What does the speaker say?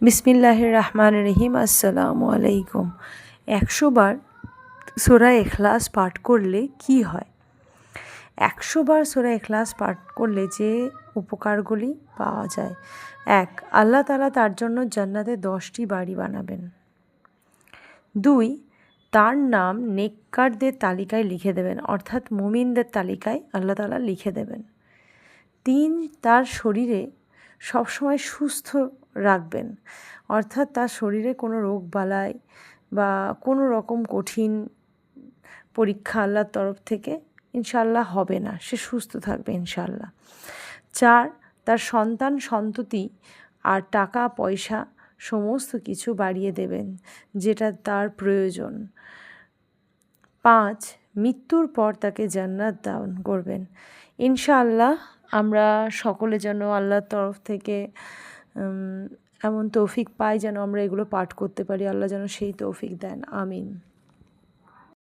বিসমিল্লাহ রহমান রহিম, আসসালামু আলাইকুম। একশো বার সোরা এখলাস পাঠ করলে কি হয়? একশো বার সোরা এখলাস পাঠ করলে যে উপকারগুলি পাওয়া যায়। এক, আল্লাহ তালা তার জন্য জান্নাতে দশটি বাড়ি বানাবেন। দুই, তার নাম নেককারদের তালিকায় লিখে দেবেন, অর্থাৎ মুমিনদের তালিকায় আল্লাহ তালা লিখে দেবেন। তিন, তার শরীরে সবসময় সুস্থ রাখবেন। অর্থাৎ তার শরীরে কোনো রোগ বালাই বা কোনো রকম কঠিন পরীক্ষা আল্লাহর তরফ থেকে ইনশাল্লাহ হবে না। সে সুস্থ থাকবে ইনশাল্লাহ চার, তার সন্তান সন্ততি আর টাকা, পয়সা সমস্ত কিছু বাড়িয়ে দেবেন, যেটা তার প্রয়োজন। পাঁচ, মৃত্যুর পর তাকে জান্নাত দান করবেন। ইনশাআল্লাহ আমরা সকলে যেন আল্লাহর তরফ থেকে এমন তৌফিক পাই যেন আমরা এগুলো পাঠ করতে পারি। আল্লাহ যেন সেই তৌফিক দেন। আমিন।